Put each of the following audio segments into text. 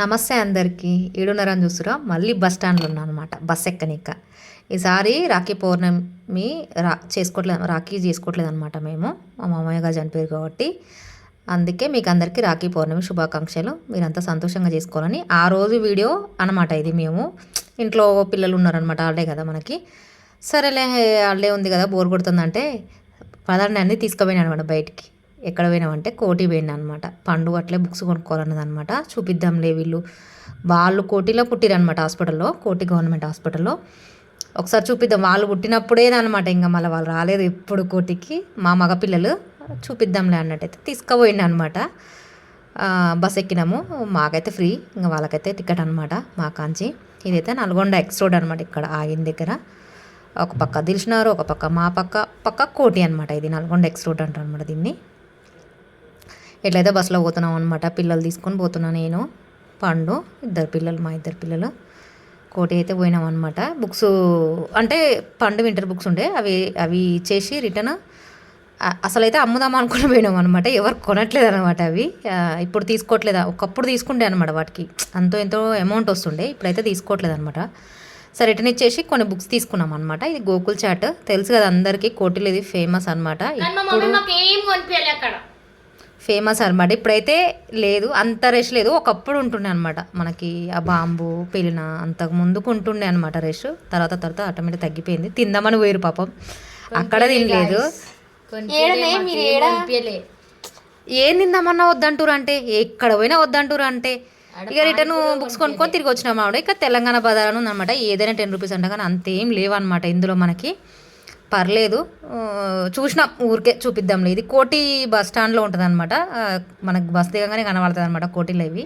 నమస్తే అందరికీ. ఏడున్నరని చూసురా మళ్ళీ బస్ స్టాండ్లో ఉన్నాను అనమాట బస్ ఎక్కనిక. ఈసారి రాఖీ పౌర్ణమి రా చేసుకోవట్లేదు రాఖీ చేసుకోవట్లేదు అనమాట మేము. మా మామయ్య గారు చనిపోయారు కాబట్టి. అందుకే మీకు అందరికీ రాఖీ పౌర్ణమి శుభాకాంక్షలు. మీరంతా సంతోషంగా చేసుకోవాలని ఆ రోజు వీడియో అనమాట ఇది మేము. ఇంట్లో పిల్లలు ఉన్నారనమాట ఆడే కదా మనకి. సరేలే ఆడే ఉంది కదా బోర్ కొడుతుందంటే పదండి అన్నీ తీసుకుపోయినా అనమాట బయటికి. ఎక్కడ పోయినామంటే కోటి పోయినా అనమాట పండు అట్లే బుక్స్ కొనుక్కోవాలన్నది అనమాట చూపిద్దాంలే వీళ్ళు. వాళ్ళు కోటిలో పుట్టిరనమాట హాస్పిటల్లో కోటి గవర్నమెంట్ హాస్పిటల్లో. ఒకసారి చూపిద్దాం. వాళ్ళు పుట్టినప్పుడే అనమాట ఇంకా మళ్ళీ వాళ్ళు రాలేదు ఎప్పుడు కోటికి. మా మగపిల్లలు చూపిద్దాంలే అన్నట్టయితే తీసుకుపోయిండు అనమాట బస్ ఎక్కినాము. మాకైతే ఫ్రీ. ఇంకా వాళ్ళకైతే టికెట్ అనమాట మా కాంచి. ఇదైతే నల్గొండ ఎక్స్ రోడ్ అనమాట ఇక్కడ ఆగిన దగ్గర. ఒక పక్క దిల్చినారు ఒక పక్క మా పక్క పక్క కోటి అనమాట ఇది. నల్గొండ ఎక్స్ రోడ్ అంటారు అనమాట దీన్ని. ఎట్లయితే బస్సులో పోతున్నాం అనమాట పిల్లలు తీసుకొని పోతున్నా నేను పండు ఇద్దరు పిల్లలు మా ఇద్దరు పిల్లలు. కోటి అయితే పోయినాం అనమాట బుక్స్ అంటే పండు వింటర్ బుక్స్ ఉండే అవి అవి ఇచ్చేసి రిటర్న్ అసలు అయితే అమ్ముదాం అనుకుని పోయినాం అనమాట ఎవరు కొనట్లేదు అనమాట అవి. ఇప్పుడు తీసుకోవట్లేదు ఒకప్పుడు తీసుకుంటే అనమాట వాటికి. అంతో ఎంతో అమౌంట్ వస్తుండే ఇప్పుడైతే తీసుకోవట్లేదు అనమాట సరే రిటర్న్ ఇచ్చేసి కొన్ని బుక్స్ తీసుకున్నాం అనమాట ఇది గోకుల్ చాట్. తెలుసు కదా అందరికీ కోటిలో ఇది ఫేమస్ అనమాట కానీ ఫేమస్ అనమాట ఇప్పుడైతే లేదు అంత రష్ లేదు. ఒకప్పుడు ఉంటుండే అనమాట మనకి ఆ బాంబు పెళ్ళిన అంతకు ముందుకు ఉంటుండే అనమాట రష్ తర్వాత తర్వాత ఆటోమేటిక్ తగ్గిపోయింది. తిందామని పోయారు పాపం. అక్కడ తినలేదు. ఏం తిందామన్నా వద్దంటారు అంటే ఎక్కడ పోయినా వద్దంటారు అంటే ఇక రిటర్న్ బుక్స్ కొనుక్కొని తిరిగి వచ్చినాం ఆవిడ. ఇక తెలంగాణ బజార్ అని ఉందన్నమాట. ఏదైనా టెన్ రూపీస్ అంట కానీ అంతేం లేవన్నమాట ఇందులో మనకి. పర్లేదు. చూసినాం ఊరికే చూపిద్దాంలే. ఇది కోటి బస్ స్టాండ్లో ఉంటుంది అనమాట మనకు బస్ దిగంగానే కనబడుతుంది అనమాట కోటిలో ఇవి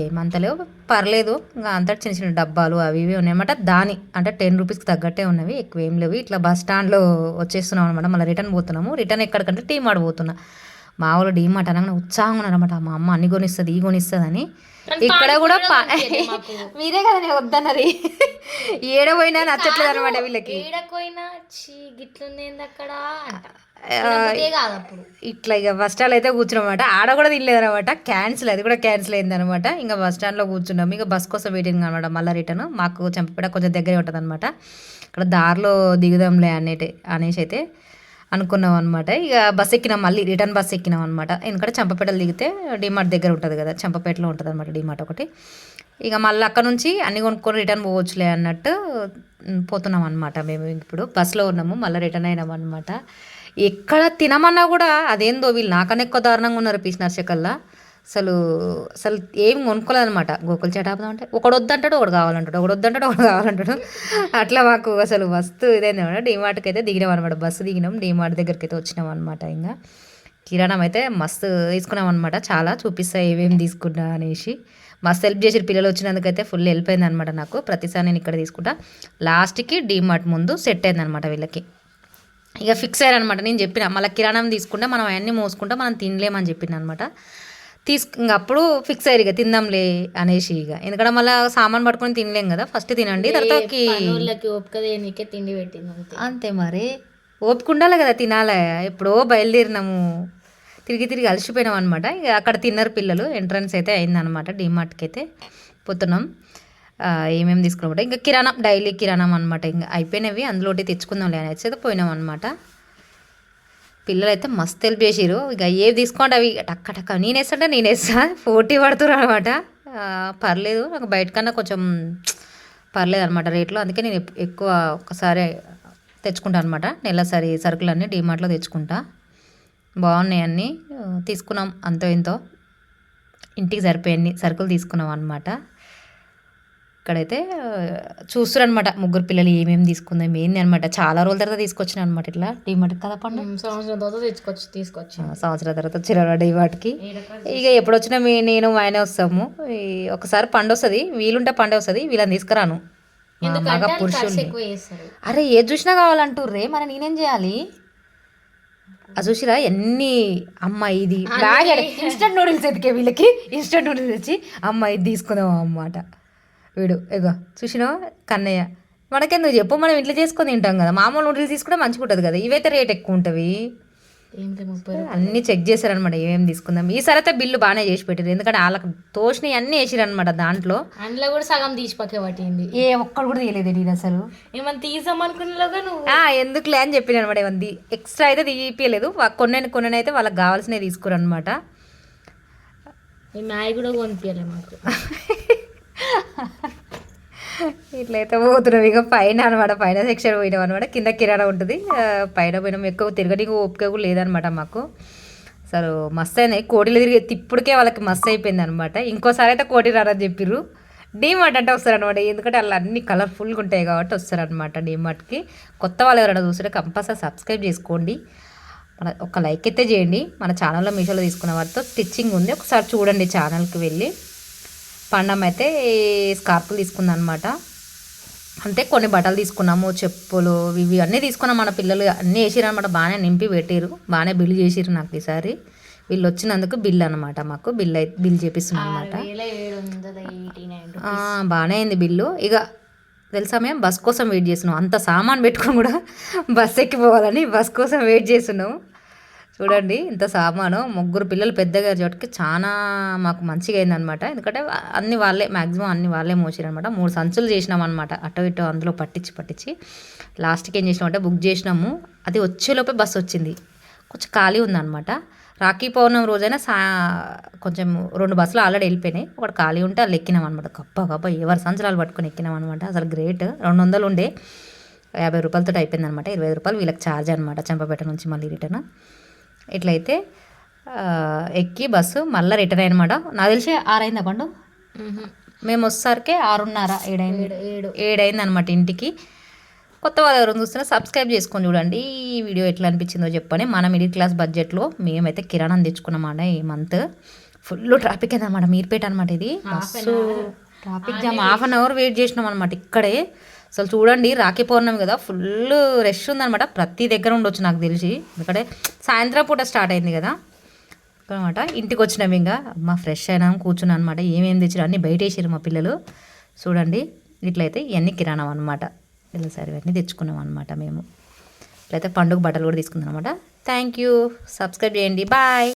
ఏమంతలేవు పర్లేదు. ఇంకా అంతా చిన్న చిన్న డబ్బాలు అవి ఇవి ఉన్నాయన్నమాట. దాని అంటే టెన్ రూపీస్కి తగ్గట్టే ఉన్నవి. ఎక్కువ ఏం లేవు. ఇట్లా బస్ స్టాండ్లో వచ్చేస్తున్నాం అనమాట మళ్ళీ రిటర్న్ పోతున్నాము. రిటర్న్ ఎక్కడికంటే టీ మాడ పోతున్నా. మా వాళ్ళు డీ మార్ట్ అనగానే ఉత్సాహంగా ఉన్నారన్నమాట. మా అమ్మ అన్ని కొనిస్తుంది ఈ కొనిస్తుంది అని. ఇక్కడ కూడా మీరే కదా నేను వద్దన్నది. ఏడ పోయినా నచ్చట్లేదు అనమాట వీళ్ళకి. ఇట్లా ఇక బస్ స్టాండ్ అయితే కూర్చున్నమాట ఆడ కూడా తినలేదు అనమాట క్యాన్సిల్ అది కూడా క్యాన్సిల్ అయింది అనమాట ఇంకా బస్ స్టాండ్లో కూర్చున్నాం ఇంకా బస్ కోసం వెయిటింగ్ అనమాట మళ్ళీ రిటర్న్. మాకు చంపపేట కొంచెం దగ్గరే ఉంటుంది అనమాట ఇక్కడ దారిలో దిగుదాంలే అనేటి అనేసి అయితే అనుకున్నాం అనమాట ఇక బస్ ఎక్కినాం మళ్ళీ రిటర్న్ బస్ ఎక్కినాం అనమాట ఎందుకంటే చంపపేటలో దిగితే డిమార్ట్ దగ్గర ఉంటుంది కదా చంపపేటలో ఉంటుంది అనమాట డిమార్ట్ ఒకటి. ఇక మళ్ళీ అక్కడ నుంచి అన్ని కొనుక్కొని రిటర్న్ పోవచ్చులే అన్నట్టు పోతున్నాం అనమాట మేము ఇప్పుడు. బస్సులో ఉన్నాము మళ్ళీ రిటర్న్ అయినాం అనమాట ఎక్కడ తినమన్నా కూడా అదేందో వీళ్ళు నాకన్నా ఎక్కువ దారుణంగా ఉన్నారు పీస్ నర్చకల్లా అసలు అసలు ఏం కొనుక్కోలేదనమాట గోకుల చేటాపదం అంటే ఒకడు వద్దంటాడు ఒకడు కావాలంటాడు ఒకడు వద్దంటాడు ఒకడు కావాలంటాడు. అట్లా మాకు అసలు వస్తు ఇదైంది అనమాట డీమార్ట్కి అయితే దిగినాం అనమాట బస్సు దిగినాం డీమార్ట్ దగ్గరికి అయితే వచ్చినాం అనమాట ఇంకా కిరాణం అయితే మస్తు తీసుకున్నాం అనమాట చాలా చూపిస్తా ఏమేమి తీసుకున్నా అనేసి. మస్తు హెల్ప్ చేసి పిల్లలు వచ్చినందుకైతే ఫుల్ హెల్ప్ అయింది అనమాట నాకు. ప్రతిసారి నేను ఇక్కడ తీసుకుంటా. లాస్ట్కి డీమార్ట్ ముందు సెట్ అయింది అనమాట వీళ్ళకి. ఇక ఫిక్స్ అయ్యారనమాట నేను చెప్పిన మళ్ళీ కిరాణం తీసుకుంటే మనం అవన్నీ మోసుకుంటే మనం తినలేమని చెప్పిన అనమాట తీసుకు ఇంక అప్పుడు ఫిక్స్ అయ్యారు ఇక తిందాంలే అనేసి ఇక ఎందుకంటే మళ్ళీ సామాన్ పట్టుకొని తినలేం కదా ఫస్ట్ తినండి దేనికే తిండి పెట్టింది అంతే. మరి. ఓపిక ఉండాలి కదా తినాలి. ఎప్పుడో బయలుదేరినాము. తిరిగి తిరిగి అలసిపోయినాం అనమాట ఇక అక్కడ తిన్నారు పిల్లలు ఎంట్రన్స్ అయితే అయిందనమాట డిమార్ట్కి అయితే పోతున్నాం. ఏమేమి తీసుకున్నాం ఇంకా కిరాణం డైలీ కిరాణం అనమాట ఇంకా అయిపోయినవి అందులో ఒకటి తెచ్చుకుందాంలే అని అయితే పోయినాం అనమాట పిల్లలు అయితే మస్తు హెల్ప్ చేసిరు ఇక ఏవి తీసుకోండి అవి. టక్క టక్క నేను వేస్తుంటే నేను వేస్తా పోటీ పడుతురు అనమాట. పర్లేదు. నాకు బయట కన్నా కొంచెం పర్లేదు అనమాట రేట్లో. అందుకే నేను ఎక్కువ ఒకసారి తెచ్చుకుంటాను అనమాట. నెలసరి సరుకులన్నీ డీమార్ట్లో తెచ్చుకుంటా. బాగున్నాయి అన్నీ. తీసుకున్నాం అంతో ఇంతో. ఇంటికి సరిపోయి సరుకులు తీసుకున్నాం అనమాట. ఇక్కడైతే చూస్తున్నారు అనమాట ముగ్గురు పిల్లలు ఏమేమి తీసుకుందాం ఏంది అనమాట చాలా రోజుల తర్వాత తీసుకొచ్చిన అనమాట ఇట్లా. డీమార్ట్ కదా పండు? సంవత్సరం తర్వాత తెచ్చుకొచ్చి తీసుకొచ్చి. ఆ, సంవత్సరాల తర్వాత వచ్చిన డీమార్ట్కి ఇక ఎప్పుడు వచ్చినా మీ నేను ఆయన వస్తాము. ఒకసారి పండు వస్తుంది వీలుంటే పండు వస్తుంది వీళ్ళని తీసుకురాను. ఎక్కువ చేస్తారు. అరే ఏది చూసినా కావాలంటుర్రే మరి నేనేం చేయాలి? అది చూసిరా ఎన్ని అమ్మ ఇది. బాగా ఇన్స్టెంట్ నూడిల్స్ ఎతికే వీళ్ళకి. ఇన్స్టెంట్ నూడిల్స్ తెచ్చి అమ్మ ఇది తీసుకుందాం అన్నమాట వీడు ఇగో చూసినావా? కన్నయ్య. మనకెందుకు చెప్పు? మనం ఇంట్లో చేసుకొని తింటాం కదా. మామూలు నూడిల్స్ తీసుకుంటే మంచిగా ఉంటుంది కదా. ఇవైతే రేట్ ఎక్కువ ఉంటుంది అన్నీ చెక్ చేశారనమాట ఏమేమి తీసుకుందాం. ఈసారి అయితే బిల్లు బాగానే చేసి పెట్టారు ఎందుకంటే వాళ్ళకి తోచినవి అన్నీ వేసిరనమాట దాంట్లో. అందులో కూడా సగం తీసి పక్క పట్టింది. ఏ ఒక్కడు కూడా తీయలేదు నేను అసలు? ఏమన్నా తీసామనుకునేలోగా నువ్వు? ఆ, ఎందుకులే అని చెప్పిన అనమాట ఏమంది ఎక్స్ట్రా అయితే తీపియలేదు కొన్ని కొన్ని అయితే వాళ్ళకి కావాల్సినవి తీసుకురు అనమాట ఈ మ్యాగీ కూడా కొనిపించాలి మాకు. ఇట్లయితే పోతున్నాం. ఇక పైన అనమాట పైన సెక్షన్ పోయినాం అనమాట. కింద కిరాణా ఉంటుంది. పైన పోయినాం. ఎక్కువ తిరగడానికి ఓపిక కూడా లేదనమాట మాకు. అసలు మస్తు అయినాయి. కోటిలు తిరిగి ఇప్పటికే వాళ్ళకి మస్తు అయిపోయింది అనమాట. ఇంకోసారి అయితే కోటి రారని చెప్పిర్రు. డీమార్ట్ అంటే వస్తారనమాట. ఎందుకంటే వాళ్ళు అన్ని కలర్ఫుల్గా ఉంటాయి కాబట్టి వస్తారనమాట డీమార్ట్కి కొత్త వాళ్ళు ఎవరైనా చూస్తే కంపల్సరీ సబ్స్క్రైబ్ చేసుకోండి. మన ఒక లైక్ అయితే చేయండి. మన ఛానల్లో మీషోలో తీసుకున్న వారితో స్టిచ్చింగ్ ఉంది. ఒకసారి చూడండి ఛానల్కి వెళ్ళి. పండమ్మ అయితే స్కార్పులు తీసుకుంది అనమాట అంతే కొన్ని బట్టలు తీసుకున్నాము చెప్పులు ఇవి అన్నీ తీసుకున్నాం. మన పిల్లలు అన్నీ వేసిరు అనమాట బాగానే నింపి పెట్టారు. బాగానే బిల్ చేసిరు నాకు ఈసారి. వీళ్ళు వచ్చినందుకు బిల్ అనమాట మాకు. బిల్ అయితే బిల్ చేపిస్తున్నాం అనమాట బాగానే అయింది బిల్లు. ఇక తెలుసా మేము బస్ కోసం వెయిట్ చేస్తున్నాం. అంత సామాన్ పెట్టుకొని కూడా బస్ ఎక్కిపోవాలని బస్ కోసం వెయిట్ చేస్తున్నాం. చూడండి ఇంత సామాను. ముగ్గురు పిల్లలు పెద్దగా చోటుకి చాలా మాకు మంచిగా అయిందనమాట. ఎందుకంటే అన్ని వాళ్ళే మ్యాక్సిమం అన్ని వాళ్ళే మోసారనమాట. మూడు సంచులు చేసినాం అనమాట ఇటో అందులో పట్టించి పట్టించి. లాస్ట్కి ఏం చేసినామంటే బుక్ చేసినాము. అది వచ్చేలోపే బస్సు వచ్చింది. కొంచెం ఖాళీ ఉందన్నమాట రాఖీ పౌర్ణమి రోజైనా సా కొంచెం రెండు బస్సులు ఆల్రెడీ వెళ్ళిపోయినాయి. ఒకటి ఖాళీ ఉంటే అది ఎక్కినాం అనమాట గప్ప గప్ప ఎవరి సంవత్సరాలు పట్టుకొని ఎక్కినాం అనమాట అసలు గ్రేట్. రెండు వందలు ఉండే యాభై రూపాయలతో అయిపోయింది అనమాట ఇరవై రూపాయలు వీళ్ళకి ఛార్జ్ అనమాట. చంపపేట నుంచి మళ్ళీ రిటర్న్. ఇట్లయితే ఎక్కి బస్సు మళ్ళీ రిటర్న్ అనమాట నాకు తెలిసి ఆరైందా పండు? మేము వచ్చేసరికి ఆరున్నర ఏడైంది. ఏడు ఏడు. ఏడైంది అనమాట ఇంటికి. కొత్త వాళ్ళు ఎవరైనా చూస్తున్నా సబ్స్క్రైబ్ చేసుకొని చూడండి. ఈ వీడియో ఎట్లా అనిపించిందో చెప్పండి. మన మిడిల్ క్లాస్ బడ్జెట్లో మేమైతే కిరాణం తెచ్చుకున్నామాట ఈ మంత్. ఫుల్ ట్రాఫిక్ అయిందన్నమాట. మీర్పేట అనమాట ఇది. Bus traffic jam half an hour wait చేసినాం అనమాట ఇక్కడే. అసలు చూడండి రాఖీ పౌర్ణమి కదా ఫుల్ రష్ ఉందనమాట ప్రతి దగ్గర ఉండొచ్చు నాకు తెలిసి. ఎందుకంటే సాయంత్రం పూట స్టార్ట్ అయింది కదా. అనమాట ఇంటికి వచ్చినాం ఇంకా. అమ్మ ఫ్రెష్ అయినాం కూర్చున్నాం అనమాట ఏమేమి తెచ్చినా అన్నీ బయట వేసారు మా పిల్లలు. చూడండి ఇట్లయితే ఇవన్నీ కిరాణం అనమాట ఇలా సరే ఇవన్నీ తెచ్చుకున్నాం అనమాట మేము. ఇట్లయితే పండుగ బట్టలు కూడా తీసుకుందాం అనమాట థ్యాంక్ యూ సబ్స్క్రైబ్ చేయండి. బాయ్